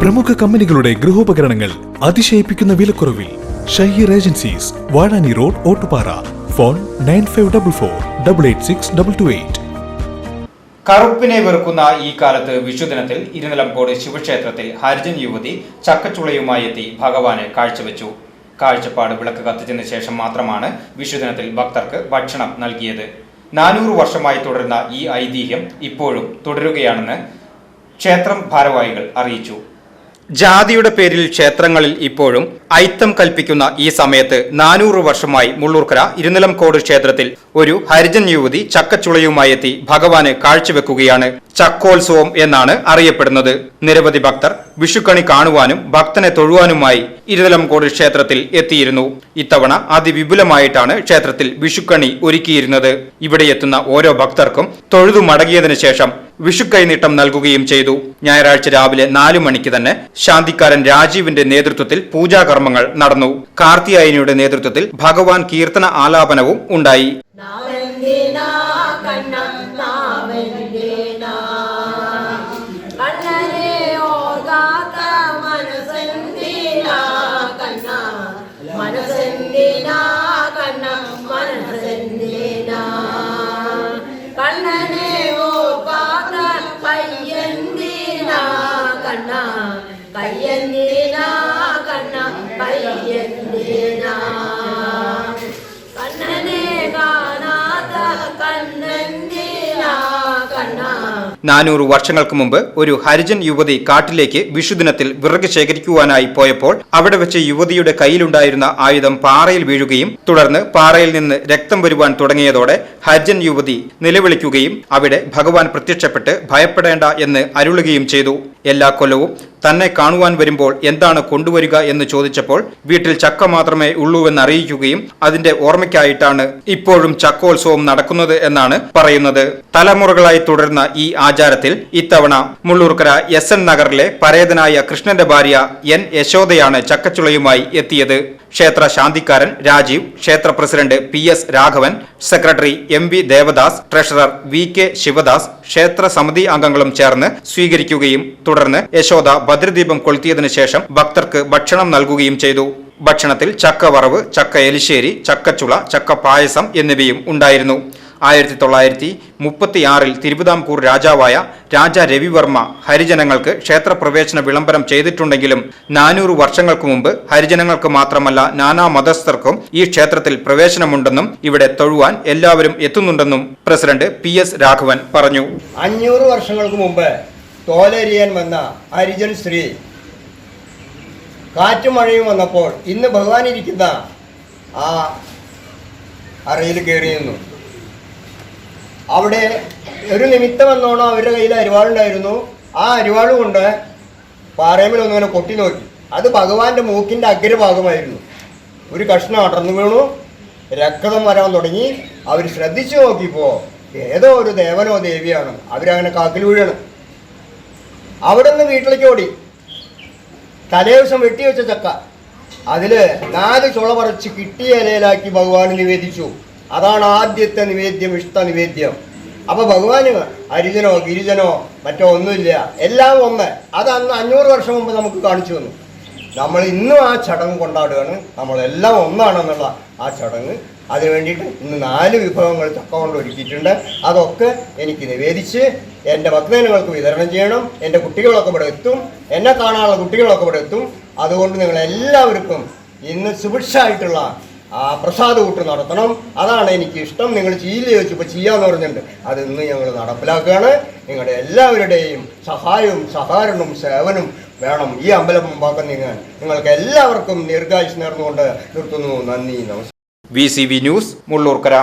പ്രമുഖ കമ്പനികളുടെ ഗൃഹോപകരണങ്ങൾ അതിശയിപ്പിക്കുന്ന വിലക്കുറവിൽ Shaheer agencies Vazhani road Ottupara. Phone nine five double four double eight six double two eight. കറുപ്പിനെ വെറുക്കുന്ന ഈ കാലത്ത് വിഷുദിനത്തിൽ ഇരുനിലംകോട് ശിവക്ഷേത്രത്തിൽ ഹരിജൻ യുവതി ചക്കച്ചുളയുമായി എത്തി ഭഗവാനെ കാഴ്ചവെച്ചു. കാഴ്ചപ്പാട് വിളക്ക് കത്തിച്ചതിന് ശേഷം മാത്രമാണ് വിഷുദിനത്തിൽ ഭക്തർക്ക് ഭക്ഷണം നൽകിയത്. നാനൂറ് വർഷമായി തുടരുന്ന ഈ ഐതിഹ്യം ഇപ്പോഴും തുടരുകയാണെന്ന് ക്ഷേത്രം ഭാരവാഹികൾ അറിയിച്ചു. ജാതിയുടെ പേരിൽ ക്ഷേത്രങ്ങളിൽ ഇപ്പോഴും ഐത്തം കൽപ്പിക്കുന്ന ഈ സമയത്ത് നാനൂറ് വർഷമായി മുള്ളൂർക്കര ഇരുനിലംകോട് ക്ഷേത്രത്തിൽ ഒരു ഹരിജൻ യുവതി ചക്കച്ചുളയുമായി എത്തി ഭഗവാന് കാഴ്ചവെക്കുകയാണ്. ചക്കോത്സവം എന്നാണ് അറിയപ്പെടുന്നത്. നിരവധി ഭക്തർ വിഷുക്കണി കാണുവാനും ഭക്തനെ തൊഴുവാനുമായി ഇരുനിലംകോട് ക്ഷേത്രത്തിൽ എത്തിയിരുന്നു. ഇത്തവണ അതിവിപുലമായിട്ടാണ് ക്ഷേത്രത്തിൽ വിഷുക്കണി ഒരുക്കിയിരുന്നത്. ഇവിടെ എത്തുന്ന ഓരോ ഭക്തർക്കും തൊഴുതു മടങ്ങിയതിനു ശേഷം വിഷുക്കൈനീട്ടം നൽകുകയും ചെയ്തു. ഞായറാഴ്ച രാവിലെ നാലു മണിക്ക് തന്നെ ശാന്തിക്കാരൻ രാജീവിന്റെ നേതൃത്വത്തിൽ പൂജാകർമ്മങ്ങൾ നടന്നു. കാർത്തിയായനിയുടെ നേതൃത്വത്തിൽ ഭഗവാൻ കീർത്തന ആലാപനവും ഉണ്ടായി. കണ്ണനെ കണ്ണ കണ്ണ. നാനൂറ് വർഷങ്ങൾക്ക് മുമ്പ് ഒരു ഹരിജൻ യുവതി കാട്ടിലേക്ക് വിഷുദിനത്തിൽ വിറക് ശേഖരിക്കുവാനായി പോയപ്പോൾ അവിടെ വെച്ച് യുവതിയുടെ കയ്യിലുണ്ടായിരുന്ന ആയുധം പാറയിൽ വീഴുകയും തുടർന്ന് പാറയിൽ നിന്ന് രക്തം വരുവാൻ തുടങ്ങിയതോടെ ഹരിജൻ യുവതി നിലവിളിക്കുകയും അവിടെ ഭഗവാൻ പ്രത്യക്ഷപ്പെട്ട് ഭയപ്പെടേണ്ട എന്ന് അരുളുകയും ചെയ്തു. എല്ലാ കൊല്ലവും തന്നെ കാണുവാൻ വരുമ്പോൾ എന്താണ് കൊണ്ടുവരിക എന്ന് ചോദിച്ചപ്പോൾ വീട്ടിൽ ചക്ക മാത്രമേ ഉള്ളൂവെന്ന് അറിയിക്കുകയും അതിന്റെ ഓർമ്മയ്ക്കായിട്ടാണ് ഇപ്പോഴും ചക്കോത്സവം നടക്കുന്നത് എന്നാണ് പറയുന്നത്. തലമുറകളായി തുടർന്ന ഈ ആചാരത്തിൽ ഇത്തവണ മുള്ളൂർക്കര എസ് എൻ നഗറിലെ പരേതനായ കൃഷ്ണന്റെ ഭാര്യ എൻ യശോദയാണ് ചക്കച്ചുളയുമായി എത്തിയത്. ക്ഷേത്ര ശാന്തിക്കാരൻ രാജീവ് ക്ഷേത്ര president P S Raghavan secretary M V Devadas treasurer V K Sivadas ക്ഷേത്ര സമിതി അംഗങ്ങളും ചേർന്ന് സ്വീകരിക്കുകയും തുടർന്ന് യശോദ ഭദ്രദീപം കൊളുത്തിയതിനു ശേഷം ഭക്തർക്ക് ഭക്ഷണം നൽകുകയും ചെയ്തു. ഭക്ഷണത്തിൽ ചക്ക വറവ് ചക്ക എലിശ്ശേരി ചക്കച്ചുള ചക്ക പായസം എന്നിവയും ഉണ്ടായിരുന്നു. ആയിരത്തി തൊള്ളായിരത്തി മുപ്പത്തിയാറിൽ തിരുവിതാംകൂർ രാജാവായ രാജ രവിവർമ്മ ഹരിജനങ്ങൾക്ക് ക്ഷേത്രപ്രവേശന വിളംബരം ചെയ്തിട്ടുണ്ടെങ്കിലും നാനൂറ് വർഷങ്ങൾക്ക് മുമ്പ് ഹരിജനങ്ങൾക്ക് മാത്രമല്ല നാനാ മതസ്ഥർക്കും ഈ ക്ഷേത്രത്തിൽ പ്രവേശനമുണ്ടെന്നും ഇവിടെ തൊഴുവാൻ എല്ലാവരും എത്തുന്നുണ്ടെന്നും പ്രസിഡന്റ് പി എസ് രാഘവൻ പറഞ്ഞു. അഞ്ഞൂറ് വർഷങ്ങൾക്ക് മുമ്പ് തോലരിയാൻ വന്ന ഹരിജൻ സ്ത്രീ കാറ്റും മഴയും വന്നപ്പോൾ ഇന്ന് ഭഗവാൻ ഇരിക്കുന്ന ആ അറയിൽ കയറി നിന്നു അവിടെ ഒരു നിമിത്തം എന്നോണം അവരുടെ കയ്യിൽ അരിവാളുണ്ടായിരുന്നു. ആ അരിവാൾ കൊണ്ട് പാറയമേൽ ഒന്നിങ്ങനെ കൊട്ടി നോക്കി. അത് ഭഗവാന്റെ മൂക്കിന്റെ അഗ്രഭാഗമായിരുന്നു. ഒരു കഷ്ണം അടർന്നു വീണു. രക്തം വരാൻ തുടങ്ങി. അവർ ശ്രദ്ധിച്ചു നോക്കിയപ്പോൾ ഏതോ ഒരു ദേവനോ ദേവിയാണ്. അവരങ്ങനെ കാക്കിൽ വീഴണം. അവിടെ നിന്ന് വീട്ടിലേക്ക് ഓടി. തലേ ദിവസം വെട്ടിവെച്ച ചക്ക. അതിൽ നാല് ചുള പറിച്ച് കിട്ടിയ ഇലയിലാക്കി ഭഗവാൻ നിവേദിച്ചു. അതാണ് ആദ്യത്തെ നിവേദ്യം ഇഷ്ട നിവേദ്യം. അപ്പൊ ഭഗവാന് ഹരിജനോ ഗിരിജനോ മറ്റോ ഒന്നുമില്ല. എല്ലാം ഒന്ന്. അത് അന്ന് അഞ്ഞൂറ് വർഷം മുമ്പ് നമുക്ക് കാണിച്ചു തന്നു. നമ്മൾ ഇന്നും ആ ചടങ്ങ് കൊണ്ടാടുകയാണ്. നമ്മളെല്ലാം ഒന്നാണെന്നുള്ള ആ ചടങ്ങ്. അതിനു വേണ്ടിയിട്ട് ഇന്ന് നാല് വിഭവങ്ങൾ ചക്ക കൊണ്ട് ഒരുക്കിയിട്ടുണ്ട്. അതൊക്കെ എനിക്ക് നിവേദിച്ച് എന്റെ ഭക്തജനങ്ങൾക്ക് വിതരണം ചെയ്യണം. എന്റെ കുട്ടികളൊക്കെ ഇവിടെ എത്തും. എന്നെ കാണാനുള്ള കുട്ടികളൊക്കെ ഇവിടെ എത്തും. അതുകൊണ്ട് നിങ്ങൾ എല്ലാവർക്കും ഇന്ന് സുഭിക്ഷമായിട്ടുള്ള ആ പ്രസാദ കൂട്ട് നടത്തണം. അതാണ് എനിക്ക് ഇഷ്ടം. നിങ്ങൾ ചെയ്യില്ല ചോദിച്ചപ്പോൾ ചെയ്യാന്ന് പറഞ്ഞിട്ടുണ്ട്. അത് ഇന്ന് ഞങ്ങൾ നടപ്പിലാക്കുകയാണ്. നിങ്ങളുടെ എല്ലാവരുടെയും സഹായവും സഹകരണവും സേവനവും വേണം ഈ അമ്പലം മുമ്പാക്കം നീങ്ങാൻ നിങ്ങൾക്ക് എല്ലാവർക്കും ദീർഘായുസ് നേർന്നുകൊണ്ട് നിർത്തുന്നു. നന്ദി നമസ്കാരം V C V news Mullurkara.